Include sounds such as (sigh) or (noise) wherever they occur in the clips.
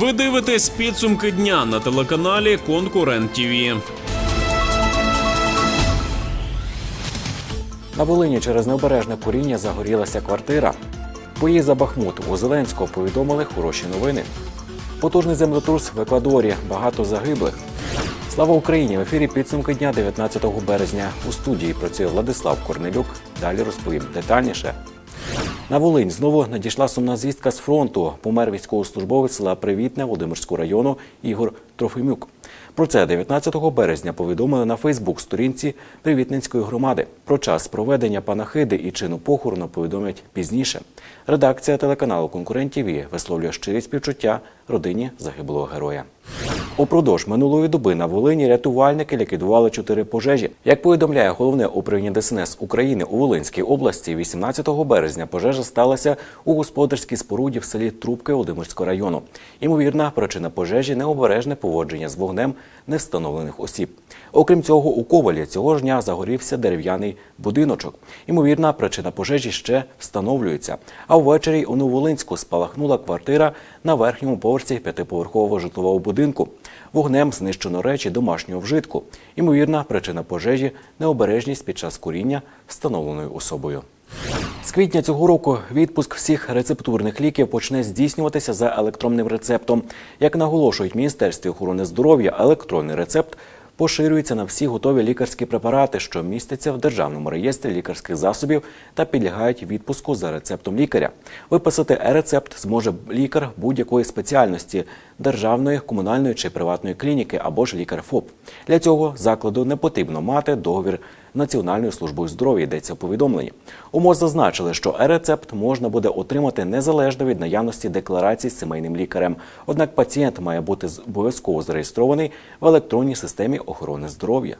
Ви дивитесь підсумки дня на телеканалі Конкурент ТІВІ. На Волині через необережне куріння загорілася квартира. Бої за Бахмут у Зеленського повідомили хороші новини. Потужний землетрус в Еквадорі, багато загиблих. Слава Україні! В ефірі підсумки дня 19 березня. У студії працює Владислав Корнелюк. Далі розповім детальніше. На Волинь знову надійшла сумна звістка з фронту. Помер військовослужбовець села Привітне Володимирського району Ігор Трофимюк. Про це 19 березня повідомили на Фейсбук-сторінці Привітненської громади. Про час проведення панахиди і чину похорону повідомлять пізніше. Редакція телеканалу Конкурентів «ТІВІ» висловлює щирі співчуття родині загиблого героя. Упродовж минулої доби на Волині рятувальники ліквідували чотири пожежі. Як повідомляє головне управління ДСНС України у Волинській області, 18 березня пожежа сталася у господарській споруді в селі Трубки Володимирського району. Ймовірна причина пожежі необережне поводження з вогнем невстановлених осіб. Окрім цього, у Ковалі цього ж дня загорівся дерев'яний будиночок. Ймовірна причина пожежі ще встановлюється. А ввечері у Новолинську спалахнула квартира на верхньому поверсі п'ятиповерхового житлового будинку. Вогнем знищено речі домашнього вжитку. Імовірна причина пожежі необережність під час куріння встановленою особою. З квітня цього року відпуск всіх рецептурних ліків почне здійснюватися за електронним рецептом. Як наголошують Міністерстві охорони здоров'я, електронний рецепт поширюється на всі готові лікарські препарати, що містяться в державному реєстрі лікарських засобів та підлягають відпуску за рецептом лікаря. Виписати е-рецепт зможе лікар будь-якої спеціальності державної, комунальної чи приватної клініки або ж лікар ФОП. Для цього закладу не потрібно мати договір Національною службою здоров'я йдеться в повідомленні. У МОЗ зазначили, що е-рецепт можна буде отримати незалежно від наявності декларації з сімейним лікарем. Однак пацієнт має бути обов'язково зареєстрований в електронній системі охорони здоров'я.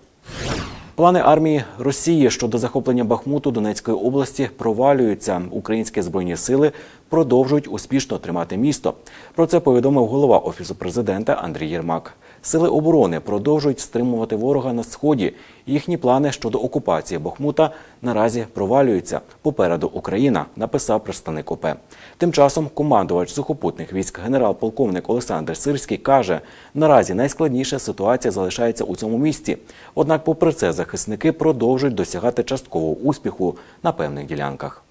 Плани армії Росії щодо захоплення Бахмуту Донецької області провалюються. Українські збройні сили продовжують успішно тримати місто. Про це повідомив голова офісу президента Андрій Єрмак. Сили оборони продовжують стримувати ворога на сході. Їхні плани щодо окупації Бахмута наразі провалюються. Попереду Україна, написав представник ОП. Тим часом командувач сухопутних військ генерал-полковник Олександр Сирський каже: наразі найскладніша ситуація залишається у цьому місті. Однак, попри це, захисники продовжують досягати часткового успіху на певних ділянках.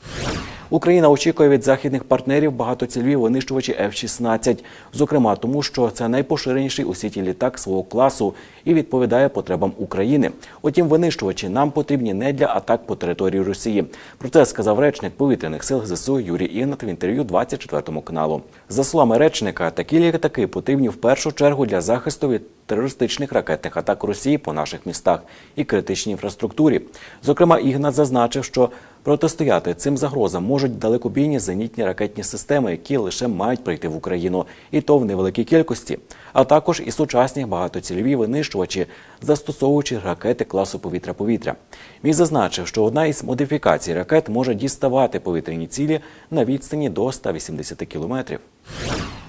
Україна очікує від західних партнерів багатоцільові винищувачі F-16, зокрема тому, що це найпоширеніший у світі літак свого класу і відповідає потребам України. Утім, винищувачі нам потрібні не для атак по території Росії. Про це сказав речник повітряних сил ЗСУ Юрій Ігнат в інтерв'ю 24 каналу. За словами речника, такі літаки потрібні в першу чергу для захисту від терористичних ракетних атак Росії по наших містах і критичній інфраструктурі. Зокрема, Ігнат зазначив, що протистояти цим загрозам можуть далекобійні зенітні ракетні системи, які лише мають прийти в Україну, і то в невеликій кількості, а також і сучасні багатоцільові винищувачі, застосовуючи ракети класу повітря-повітря. Він зазначив, що одна із модифікацій ракет може діставати повітряні цілі на відстані до 180 кілометрів.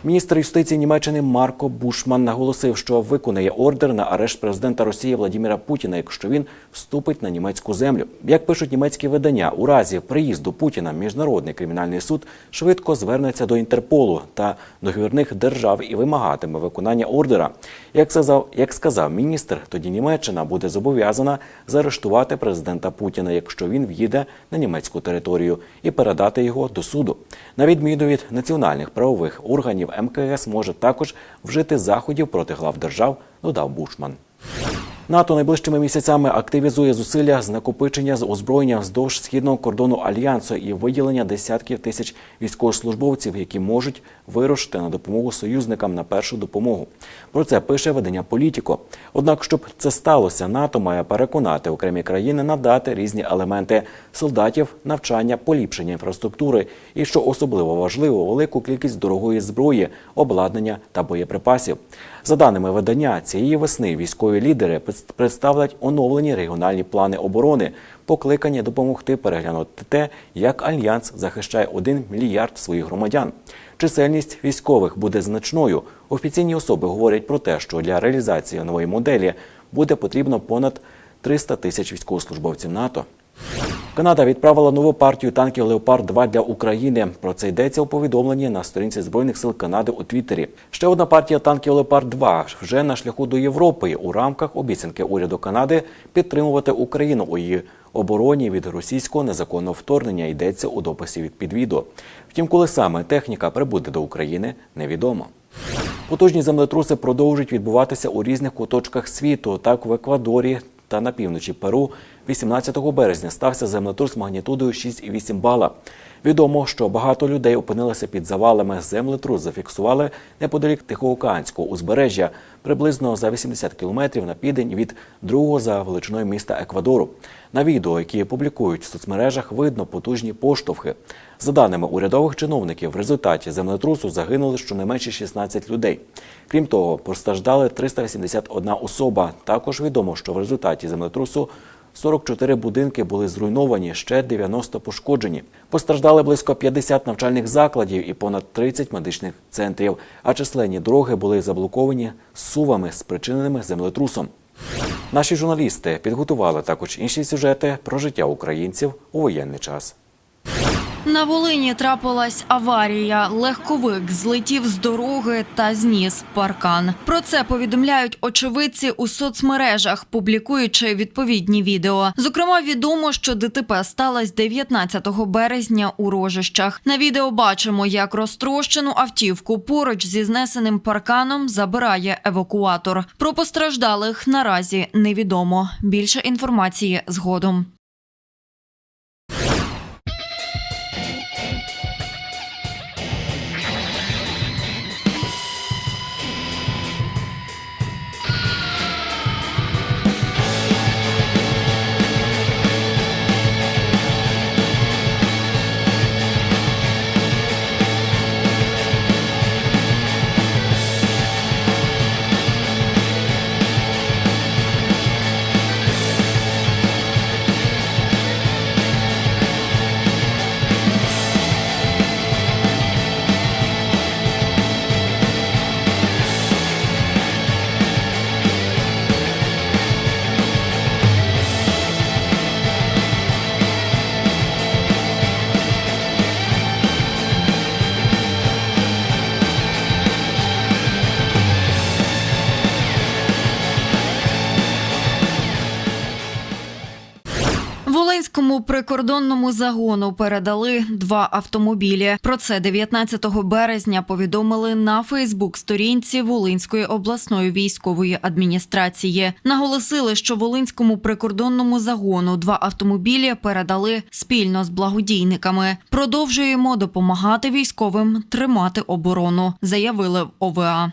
Міністр юстиції Німеччини Марко Бушман наголосив, що виконає ордер на арешт президента Росії Владіміра Путіна, якщо він вступить на німецьку землю. Як пишуть німецькі видання, у разі приїзду Путіна міжнародний кримінальний суд швидко звернеться до Інтерполу та договірних держав і вимагатиме виконання ордера. Як сказав, як сказав міністр, тоді Німеччина буде зобов'язана заарештувати президента Путіна, якщо він в'їде на німецьку територію, і передати його до суду. На відміну від національних правових органів, МКС може також вжити заходів проти глав держав, додав Бушман. НАТО найближчими місяцями активізує зусилля з накопичення з озброєння вздовж східного кордону альянсу і виділення десятків тисяч військовослужбовців, які можуть вирушити на допомогу союзникам на першу допомогу. Про це пише видання Політіко. Однак, щоб це сталося, НАТО має переконати окремі країни надати різні елементи солдатів, навчання, поліпшення інфраструктури і, що особливо важливо, велику кількість дорогої зброї, обладнання та боєприпасів. За даними видання, цієї весни військові лідери представлять оновлені регіональні плани оборони, покликані допомогти переглянути те, як альянс захищає 1 мільярд своїх громадян. Чисельність військових буде значною. Офіційні особи говорять про те, що для реалізації нової моделі буде потрібно понад 300 тисяч військовослужбовців НАТО. Канада відправила нову партію танків Леопард 2 для України. Про це йдеться у повідомленні на сторінці збройних сил Канади у Твіттері. Ще одна партія танків Леопард 2 вже на шляху до Європи у рамках обіцянки уряду Канади підтримувати Україну у її обороні від російського незаконного вторгнення. Йдеться у дописі від підвіду. Втім, коли саме техніка прибуде до України, невідомо. Потужні землетруси продовжують відбуватися у різних куточках світу. Так в Еквадорі та на півночі Перу 18 березня стався землетрус магнітудою 6,8 бала. Відомо, що багато людей опинилися під завалами. Землетрус зафіксували неподалік Тихоокеанського узбережжя, приблизно за 80 кілометрів на південь від другого за величиною міста Еквадору. На відео, які публікують в соцмережах, видно потужні поштовхи. За даними урядових чиновників, в результаті землетрусу загинули щонайменше 16 людей. Крім того, постраждали 381 особа. Також відомо, що в результаті землетрусу 44 будинки були зруйновані, ще 90 пошкоджені. Постраждали близько 50 навчальних закладів і понад 30 медичних центрів, а численні дороги були заблоковані сувами, спричиненими землетрусом. Наші журналісти підготували також інші сюжети про життя українців у воєнний час. На Волині трапилась аварія. Легковик злетів з дороги та зніс паркан. Про це повідомляють очевидці у соцмережах, публікуючи відповідні відео. Зокрема, відомо, що ДТП сталося 19 березня у рожищах. На відео бачимо, як розтрощену автівку поруч зі знесеним парканом забирає евакуатор. Про постраждалих наразі невідомо. Більше інформації згодом. Прикордонному загону передали два автомобілі. Про це 19 березня повідомили на Фейсбук-сторінці Волинської обласної військової адміністрації. Наголосили, що Волинському прикордонному загону два автомобілі передали спільно з благодійниками. Продовжуємо допомагати військовим тримати оборону, заявили в ОВА.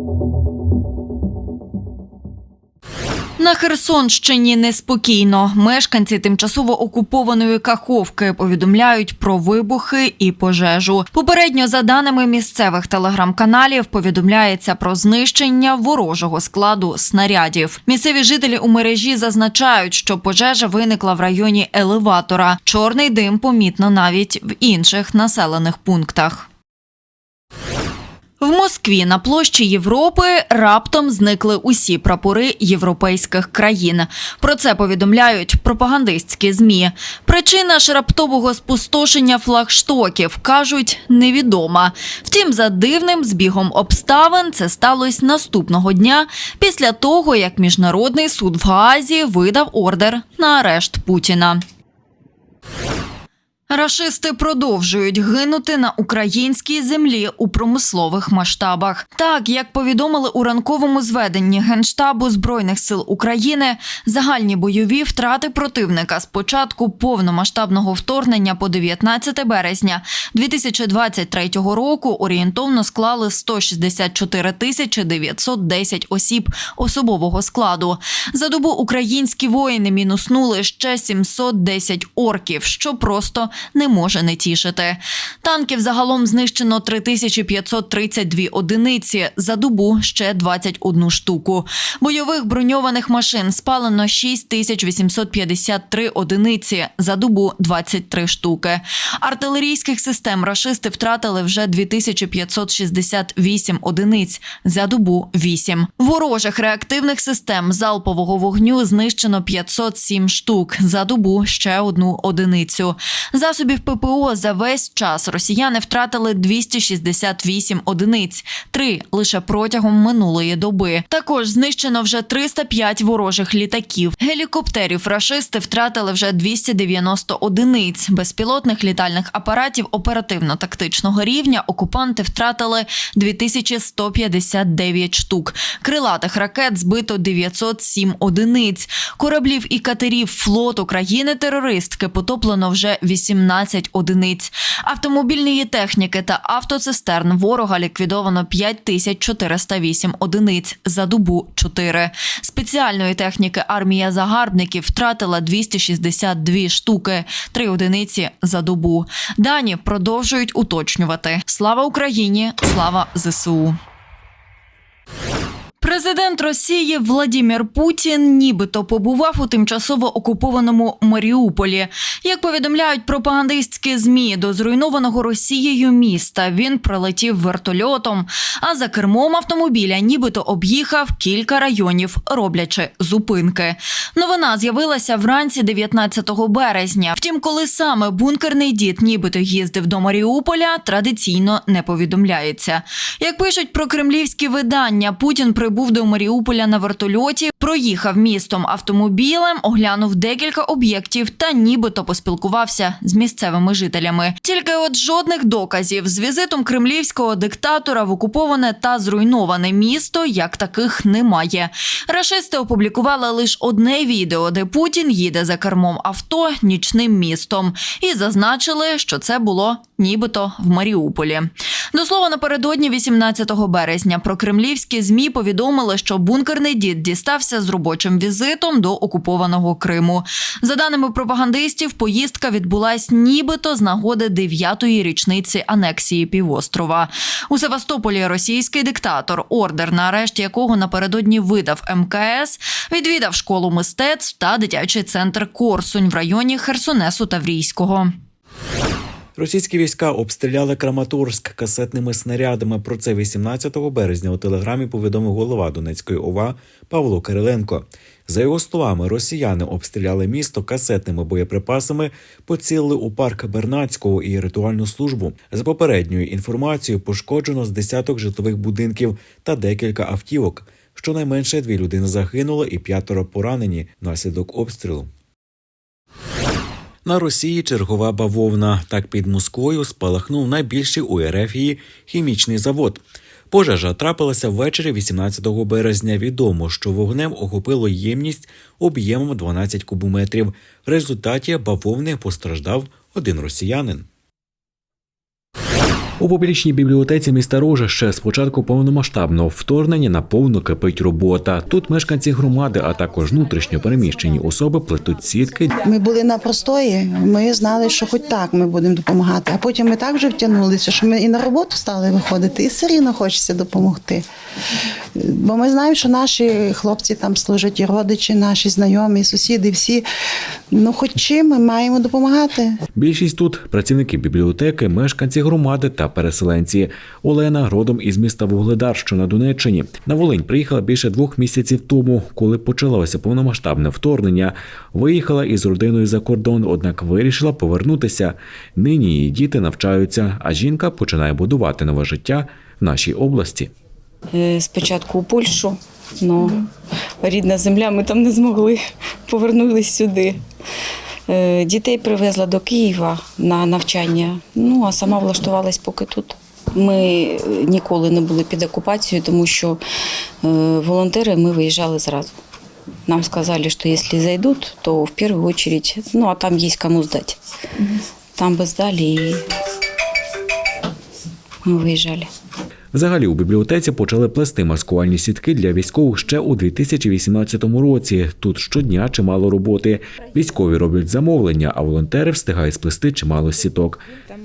На Херсонщині неспокійно. Мешканці тимчасово окупованої Каховки повідомляють про вибухи і пожежу. Попередньо, за даними місцевих телеграм-каналів, повідомляється про знищення ворожого складу снарядів. Місцеві жителі у мережі зазначають, що пожежа виникла в районі елеватора. Чорний дим помітно навіть в інших населених пунктах. В Москві на площі Європи раптом зникли усі прапори європейських країн. Про це повідомляють пропагандистські змі. Причина ж раптового спустошення флагштоків кажуть невідома. Втім, за дивним збігом обставин це сталося наступного дня після того, як міжнародний суд в Гаазі видав ордер на арешт Путіна. Рашисти продовжують гинути на українській землі у промислових масштабах. Так як повідомили у ранковому зведенні Генштабу Збройних сил України, загальні бойові втрати противника з початку повномасштабного вторгнення по 19 березня 2023 року орієнтовно склали 164 тисячі 910 осіб особового складу. За добу українські воїни мінуснули ще 710 орків, що просто не може не тішити. Танків загалом знищено 3532 одиниці, за добу ще 21 штуку. Бойових броньованих машин спалено 6853 одиниці, за добу 23 штуки. Артилерійських систем рашисти втратили вже 2568 одиниць, за добу 8. Ворожих реактивних систем залпового вогню знищено 507 штук, за добу ще одну одиницю. Засобів ППО за весь час росіяни втратили 268 одиниць, три лише протягом минулої доби. Також знищено вже 305 ворожих літаків. Гелікоптерів рашисти втратили вже 290 одиниць. Безпілотних літальних апаратів оперативно-тактичного рівня окупанти втратили 2159 штук. Крилатих ракет збито 907 одиниць. Кораблів і катерів флоту країни-терористки потоплено вже 18 одиниць. Автомобільної техніки та автоцистерн ворога ліквідовано 5408 одиниць за добу 4. Спеціальної техніки армія загарбників втратила 262 штуки, 3 одиниці за добу. Дані продовжують уточнювати. Слава Україні! Слава ЗСУ! Президент Росії Владімір Путін нібито побував у тимчасово окупованому Маріуполі. Як повідомляють пропагандистські змі до зруйнованого Росією міста, він прилетів вертольотом, а за кермом автомобіля нібито об'їхав кілька районів, роблячи зупинки. Новина з'явилася вранці 19 березня. Втім, коли саме бункерний дід нібито їздив до Маріуполя, традиційно не повідомляється. Як пишуть про кремлівські видання, Путін прибув до Маріуполя на вертольоті, проїхав містом автомобілем, оглянув декілька об'єктів та нібито поспілкувався з місцевими жителями. Тільки от жодних доказів з візитом кремлівського диктатора в окуповане та зруйноване місто як таких немає. Рашисти опублікували лише одне відео, де Путін їде за кермом авто нічним містом, і зазначили, що це було нібито в Маріуполі. До слова, напередодні 18 березня про кремлівські змі повідомили, що бункерний дід дістався з робочим візитом до окупованого Криму. За даними пропагандистів, поїздка відбулась нібито з нагоди 9-ї річниці анексії півострова. У Севастополі російський диктатор, ордер на арешт якого напередодні видав МКС, відвідав школу мистецтв та дитячий центр Корсунь в районі Херсонесу Таврійського. Російські війська обстріляли Краматорськ касетними снарядами. Про це 18 березня у телеграмі повідомив голова Донецької ОВА Павло Кириленко. За його словами, росіяни обстріляли місто касетними боєприпасами, поцілили у парк Бернацького і ритуальну службу. За попередньою інформацією, пошкоджено з десяток житлових будинків та декілька автівок. Щонайменше дві людини загинули і п'ятеро поранені внаслідок обстрілу. На Росії чергова бавовна. Так під Москвою спалахнув найбільший у Ерефії хімічний завод. Пожежа трапилася ввечері 18 березня. Відомо, що вогнем охопило ємність об'ємом 12 кубометрів. В результаті бавовни постраждав один росіянин. У публічній бібліотеці міста Рожа ще з початку повномасштабного вторгнення наповно кипить робота. Тут мешканці громади, а також внутрішньо переміщені особи плетуть сітки Ми були на простої, ми знали, що хоч так ми будемо допомагати. А потім ми так вже втягнулися, що ми і на роботу стали виходити, і все рівно хочеться допомогти. Бо ми знаємо, що наші хлопці там служать, і родичі, наші знайомі, і сусіди, всі. Ну, хоч чим ми маємо допомагати. Більшість тут працівники бібліотеки, мешканці громади та переселенці. Олена родом із міста Вугледар, що на Донеччині. На Волинь приїхала більше двох місяців тому, коли почалося повномасштабне вторгнення. Виїхала із родиною за кордон, однак вирішила повернутися. Нині її діти навчаються, а жінка починає будувати нове життя в нашій області. Е, Спочатку у Польщу, але рідна земля, ми там не змогли. Повернулись сюди. Е, Дітей привезла до Києва на навчання, ну а сама влаштувалась поки тут. Ми е, ніколи не були під окупацією, тому що е, волонтери ми виїжджали зразу. Нам сказали, що якщо зайдуть, то в першу очередь, ну а там є кому здати. Там би здали і ми виїжджали. Взагалі у бібліотеці почали плести маскувальні сітки для військових ще у 2018 році. Тут щодня чимало роботи. Військові роблять замовлення, а волонтери встигають сплести чимало сіток.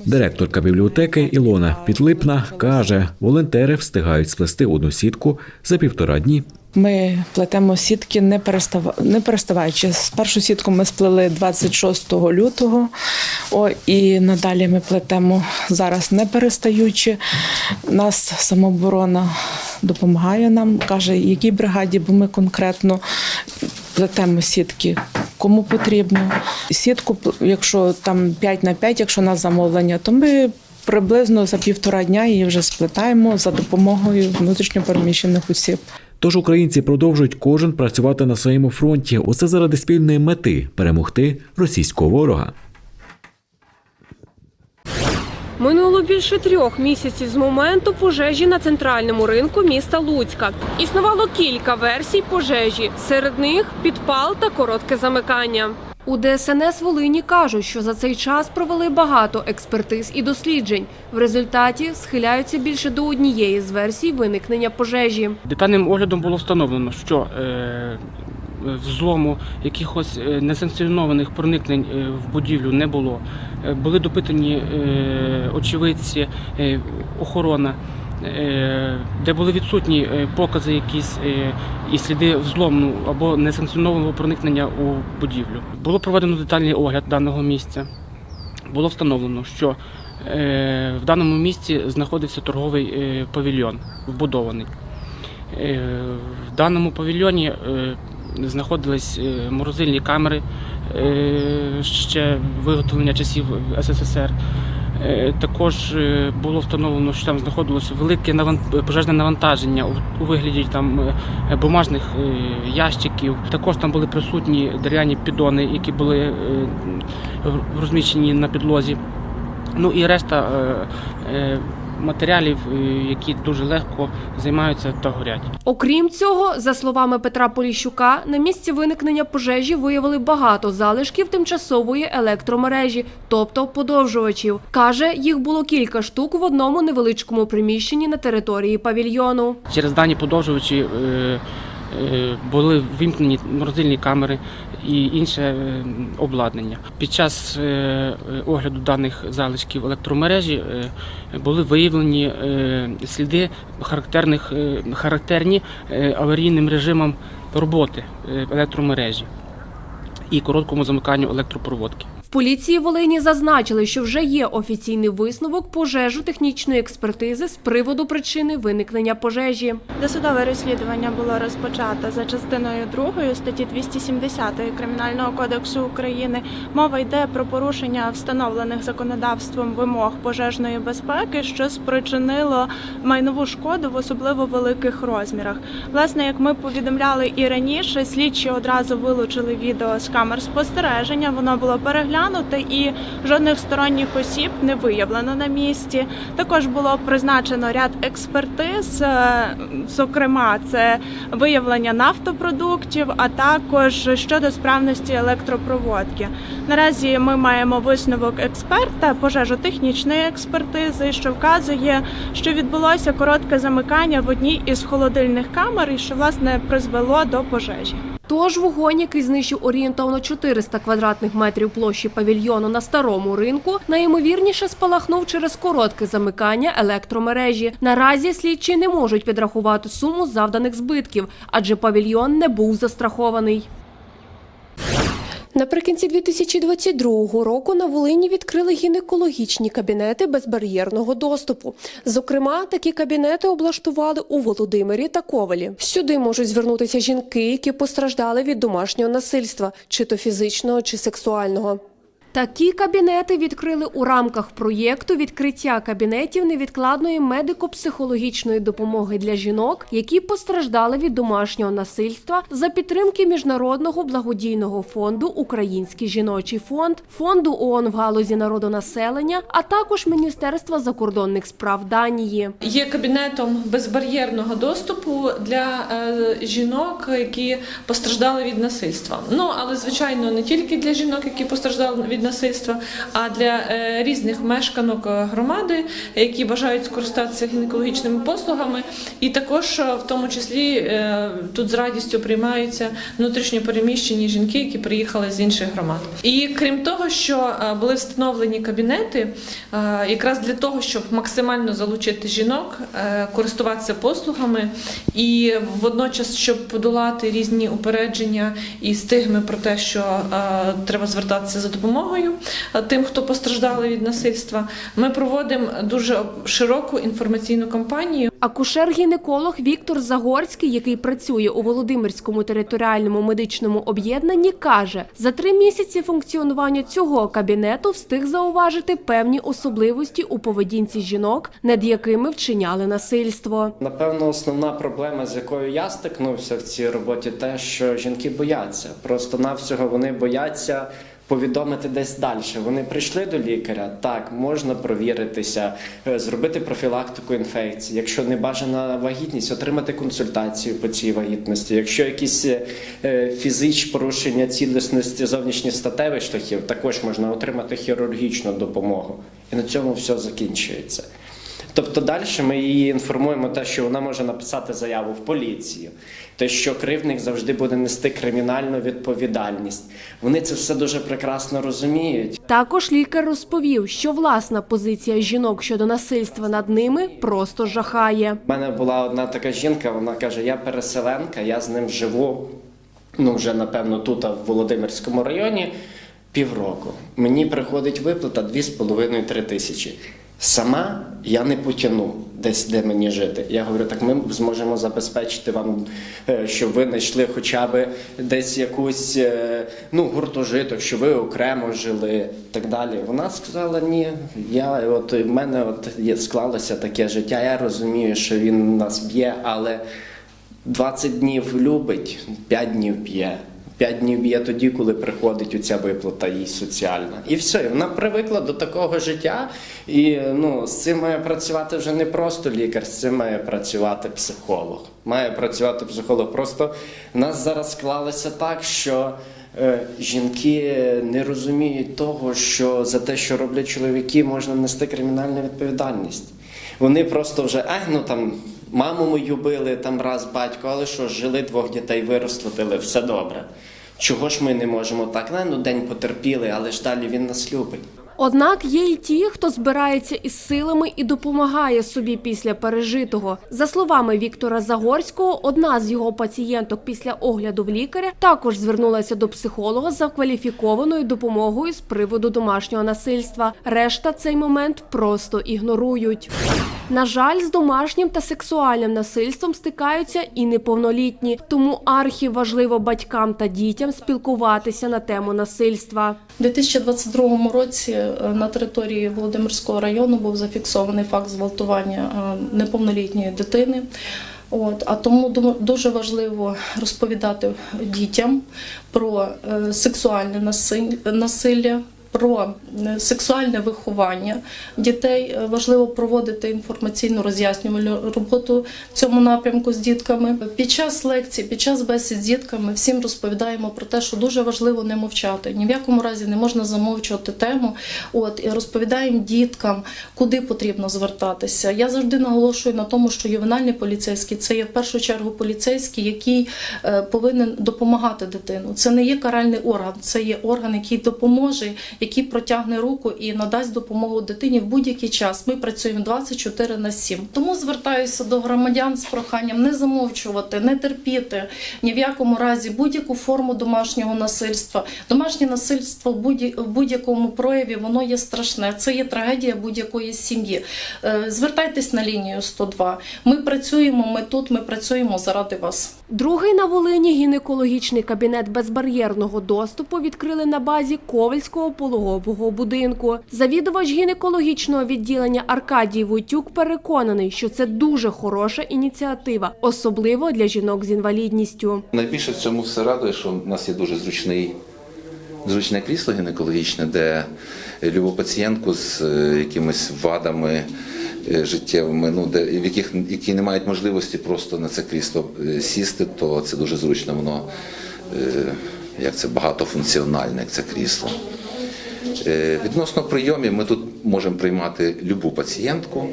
Директорка бібліотеки Ілона Підлипна каже, волонтери встигають сплести одну сітку за півтора дні. Ми плетемо сітки не перестава... не переставаючи. Першу сітку ми сплели 26 лютого. О, і надалі ми плетемо зараз не перестаючи. Нас самооборона допомагає нам, каже, якій бригаді, бо ми конкретно плетемо сітки. Кому потрібно. Сітку, якщо там 5 на 5, якщо на замовлення, то ми приблизно за півтора дня її вже сплетаємо за допомогою внутрішньопереміщених осіб. Тож українці продовжують кожен працювати на своєму фронті. Усе заради спільної мети перемогти російського ворога. Минуло більше трьох місяців з моменту пожежі на центральному ринку міста Луцька. Існувало кілька версій пожежі. Серед них підпал та коротке замикання. У ДСНС Волині кажуть, що за цей час провели багато експертиз і досліджень. В результаті схиляються більше до однієї з версій виникнення пожежі. Детальним оглядом було встановлено, що е, взлому якихось е, несанкціонованих проникнень е, в будівлю не було. Е, Були допитані очевидці, охорона, де були відсутні е, покази якісь е, і сліди взлому або несанкціонованого проникнення у будівлю. Було проведено детальний огляд даного місця. Було встановлено, що е, в даному місці знаходився торговий е, павільйон, вбудований. Е, В даному павільйоні е, знаходились е, морозильні камери е, ще виготовлення часів СССР. Е, Також е, було встановлено, що там знаходилося велике пожежне навантаження у- вигляді там е, бумажних ящиків. Також там були присутні дерев'яні підони, які були розміщені на підлозі. Ну і решта матеріалів, е, які дуже легко займаються та горять. Окрім цього, за словами Петра Поліщука, на місці виникнення пожежі виявили багато залишків тимчасової електромережі, тобто подовжувачів. Каже, їх було кілька штук в одному невеличкому приміщенні на території павільйону. Через дані подовжувачі е, е, були вимкнені морозильні камери і інше е, обладнання. Під час е, е, огляду даних залишків електромережі були виявлені сліди характерних, характерні аварійним режимом роботи електромережі і короткому замиканню електропроводки. Поліції Волині зазначили, що вже є офіційний висновок пожежу технічної експертизи з приводу причини виникнення пожежі. Досудове розслідування було розпочато за частиною 2 статті 270 Кримінального кодексу України. Мова йде про порушення встановлених законодавством вимог пожежної безпеки, що спричинило майнову шкоду в особливо великих розмірах. Власне, як ми повідомляли і раніше, слідчі одразу вилучили відео з камер спостереження. Воно було переглянуте і жодних сторонніх осіб не виявлено на місці. Також було призначено ряд експертиз, е, зокрема, це виявлення нафтопродуктів, а також щодо справності електропроводки. Наразі ми маємо висновок експерта пожежотехнічної експертизи, що вказує, що відбулося коротке замикання в одній із холодильних камер, і що власне призвело до пожежі. Тож вогонь, який знищив орієнтовно 400 квадратних метрів площі павільйону на старому ринку, найімовірніше спалахнув через коротке замикання електромережі. Наразі слідчі не можуть підрахувати суму завданих збитків, адже павільйон не був застрахований. Наприкінці 2022 року на Волині відкрили гінекологічні кабінети безбар'єрного доступу. Зокрема, такі кабінети облаштували у Володимирі та Ковалі. Сюди можуть звернутися жінки, які постраждали від домашнього насильства, чи то фізичного, чи сексуального. Такі кабінети відкрили у рамках проєкту відкриття кабінетів невідкладної медико-психологічної допомоги для жінок, які постраждали від домашнього насильства за підтримки міжнародного благодійного фонду Український жіночий фонд, фонду ООН в галузі народонаселення, а також Міністерства закордонних справ Данії. є кабінетом безбар'єрного доступу для е, жінок, які постраждали від насильства. Ну але звичайно не тільки для жінок, які постраждали від насильства, а для е, різних мешканок е, громади, які бажають скористатися гінекологічними послугами, і також е, в тому числі тут з радістю приймаються внутрішньо переміщені жінки, які приїхали з інших громад. І крім того, що були встановлені кабінети, якраз для того, щоб максимально залучити жінок, користуватися послугами, і водночас, щоб подолати різні упередження і стигми про те, що треба звертатися за допомогою е, тим, хто постраждали від насильства, ми проводимо дуже широку інформаційну кампанію. Акушер-гінеколог Віктор Загорський, який працює у Володимирському територіальному медичному об'єднанні, каже, за три місяці функціонування цього кабінету встиг зауважити певні особливості у поведінці жінок, над якими вчиняли насильство. Напевно, основна проблема, з якою я стикнувся в цій роботі, те, що жінки бояться. Просто навсього вони бояться повідомити десь далі. Вони прийшли до лікаря, так можна провіритися, е, зробити профілактику інфекції. Якщо не бажана вагітність, отримати консультацію по цій вагітності. Якщо якісь е, фізичні порушення цілісності зовнішніх статевих шляхів, також можна отримати хірургічну допомогу. І на цьому все закінчується. Тобто далі ми її інформуємо те, що вона може написати заяву в поліцію, те, що кривник завжди буде нести кримінальну відповідальність. Вони це все дуже прекрасно розуміють. Також лікар розповів, що власна позиція жінок щодо насильства над ними просто жахає. У мене була одна така жінка, вона каже: Я переселенка, я з ним живу. Ну, вже напевно тут, а в Володимирському районі півроку. Мені приходить виплата 2,5-3 тисячі. Сама я не потягну десь, де мені жити. Я говорю, так ми зможемо забезпечити вам, е, щоб ви знайшли хоча б десь якусь е, ну, гуртожиток, щоб ви окремо жили так далі. Вона сказала, ні, я от в мене от склалося таке життя. Я розумію, що він нас б'є, але 20 днів любить, 5 днів п'є. 5 днів б'є тоді, коли приходить оця виплата їй соціальна. І все, вона привикла до такого життя. І ну, з цим має працювати вже не просто лікар, з цим має працювати психолог. Має працювати психолог. Просто в нас зараз склалося так, що е, жінки не розуміють того, що за те, що роблять чоловіки, можна нести кримінальну відповідальність. Вони просто вже, ай, ну там. Маму мою били там раз батько, але що, жили двох дітей, виростили, все добре. Чого ж ми не можемо так? Не, ну день потерпіли, але ж далі він нас любить. Однак є й ті, хто збирається із силами і допомагає собі після пережитого. За словами Віктора Загорського, одна з його пацієнток після огляду в лікаря також звернулася до психолога за кваліфікованою допомогою з приводу домашнього насильства. Решта цей момент просто ігнорують. На жаль, з домашнім та сексуальним насильством стикаються і неповнолітні, тому архі важливо батькам та дітям спілкуватися на тему насильства. У 2022 році е, на території Володимирського району був зафіксований факт зґвалтування е, неповнолітньої дитини. От, а тому дуже важливо розповідати дітям про е, сексуальне насилля. Про е, сексуальне виховання дітей Е, важливо проводити інформаційну роз'яснювальну роботу в цьому напрямку з дітками. Під час лекцій, під час бесід з дітками всім розповідаємо про те, що дуже важливо не мовчати. Ні в якому разі не можна замовчувати тему. От і розповідаємо діткам, куди потрібно звертатися. Я завжди наголошую на тому, що ювенальний поліцейський це є в першу чергу поліцейський, який е, повинен допомагати дитину. Це не є каральний орган, це є орган, який допоможе, який протягне руку і надасть допомогу дитині в будь-який час. Ми працюємо 24 на 7. Тому звертаюся до громадян з проханням не замовчувати, не терпіти ні в якому разі будь-яку форму домашнього насильства. Домашнє насильство в будь- в будь-якому прояві воно є страшне. Це є трагедія будь-якої сім'ї. Е, Звертайтесь на лінію 102. Ми працюємо, ми тут, ми працюємо заради вас. Другий на Волині гінекологічний кабінет безбар'єрного доступу відкрили на базі Ковальського пологового будинку. Завідувач гінекологічного відділення Аркадій Войтюк переконаний, що це дуже хороша ініціатива, особливо для жінок з інвалідністю. Найбільше в цьому все радує, що в нас є дуже зручний, зручне крісло гінекологічне, де любу пацієнтку з е, якимись вадами е, життєвими, ну де в яких які не мають можливості просто на це крісло е, сісти, то це дуже зручно. Воно як це багатофункціональне, як це крісло. Е, Відносно прийомів, ми тут можемо приймати любу пацієнтку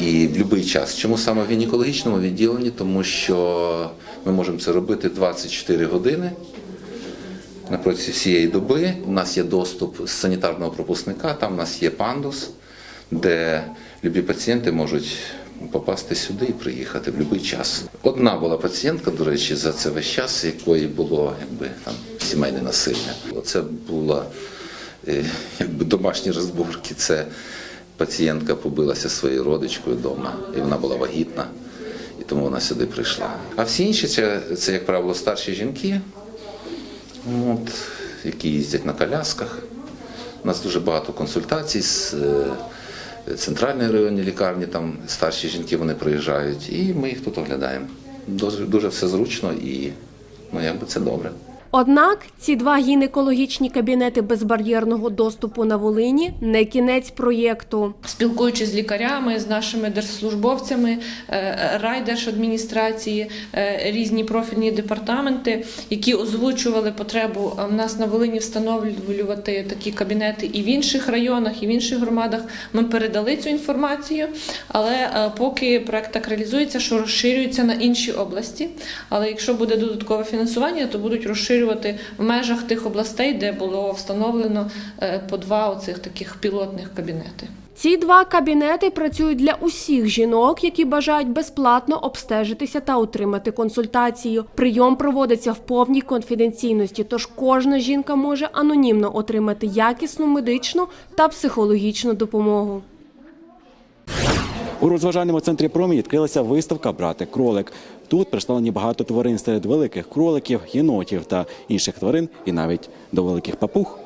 і в будь-який час. Чому саме в гінекологічному відділенні? Тому що ми можемо це робити 24 години. На протязі всієї доби у нас є доступ з санітарного пропускника, там у нас є пандус, де любі пацієнти можуть попасти сюди і приїхати в будь-який час. Одна була пацієнтка, до речі, за це весь час, якої було якби там сімейне насилля. Це була якби домашні розборки. Це пацієнтка побилася своєю родичкою вдома, і вона була вагітна, і тому вона сюди прийшла. А всі інші це, це як правило, старші жінки, от, які їздять на колясках. У нас дуже багато консультацій з е, центральної районної лікарні, там старші жінки вони приїжджають, і ми їх тут оглядаємо. Дуже, дуже все зручно і ну, якби це добре. Однак ці два гінекологічні кабінети безбар'єрного доступу на Волині не кінець проєкту. Спілкуючись з лікарями, з нашими держслужбовцями, е, райдержадміністрації, е, різні профільні департаменти, які озвучували потребу е, в нас на Волині встановлювати такі кабінети і в інших районах, і в інших громадах. Ми передали цю інформацію, але поки проект так реалізується, що розширюється на інші області. Але якщо буде додаткове фінансування, то будуть розширювати в межах тих областей, де було встановлено е, по два оцих таких пілотних кабінети. Ці два кабінети працюють для усіх жінок, які бажають безплатно обстежитися та отримати консультацію. Прийом проводиться в повній конфіденційності, тож кожна жінка може анонімно отримати якісну медичну та психологічну допомогу. У розважальному центрі промінь відкрилася виставка Брати кролик. Тут представлені багато тварин серед великих кроликів, єнотів та інших тварин, і навіть до великих папуг.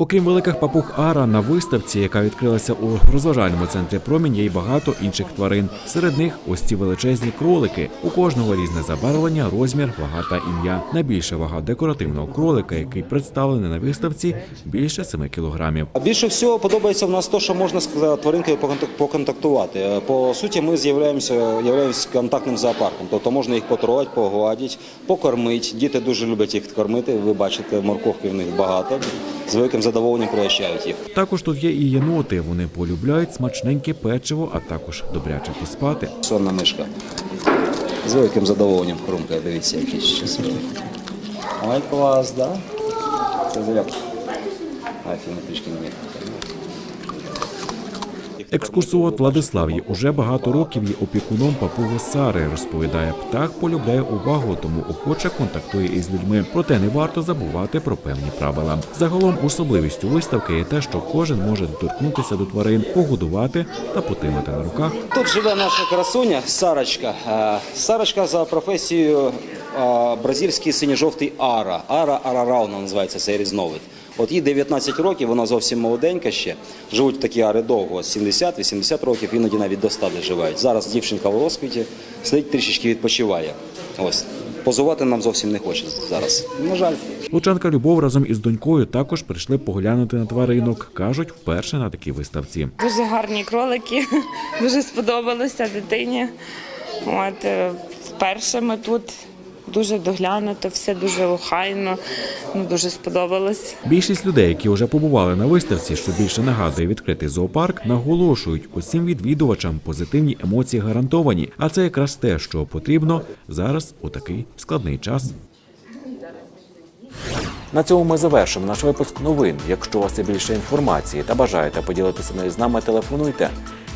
Окрім великих папуг Ара, на виставці, яка відкрилася у розважальному центрі промінь, є й багато інших тварин. Серед них ось ці величезні кролики. У кожного різне забарвлення, розмір, вага та ім'я. Найбільша вага декоративного кролика, який представлений на виставці, більше 7 кілограмів. Більше всього подобається в нас те, що можна з тваринкою поконтак- поконтактувати. Е, По суті, ми з'являємося являємося контактним зоопарком. Тобто можна їх потрогати, погладити, покормити. Діти дуже люблять їх кормити. Ви бачите, морковки в них багато. З великим задоволенням пригощають їх. Також тут є і єноти. Вони полюбляють смачненьке печиво, а також добряче поспати. Сонна мишка. З великим задоволенням хрумкає, дивіться, який щасливі. Ой, клас, да? Це заряд. Афіна трішки не Екскурсовод Владислав уже багато років є опікуном папуги Сари. Розповідає, птах полюбляє увагу, тому охоче контактує із людьми. Проте не варто забувати про певні правила. Загалом особливістю виставки є те, що кожен може доторкнутися до тварин, погодувати та потримати на руках. Тут живе наша красуня Сарочка. Е, Сарочка за професією е, бразильський синьо-жовтий ара. Ара арарауна називається цей різновид. От їй 19 років, вона зовсім молоденька ще. Живуть в такі ари довго, 70-80 років, іноді навіть до 100 доживають. Зараз дівчинка в розквіті, сидить трішечки відпочиває. Ось. Позувати нам зовсім не хоче зараз. На жаль. Лучанка Любов разом із донькою також прийшли поглянути на тваринок. кажуть, вперше на такій виставці. Дуже гарні кролики, (laughs) дуже сподобалося дитині. От, е, вперше ми тут дуже доглянуто, все дуже охайно, ну, дуже сподобалось. Більшість людей, які вже побували на виставці, що більше нагадує відкритий зоопарк, наголошують усім відвідувачам позитивні емоції гарантовані. А це якраз те, що потрібно зараз у такий складний час. На цьому ми завершимо наш випуск новин. Якщо у вас є більше інформації та бажаєте поділитися нею з нами, телефонуйте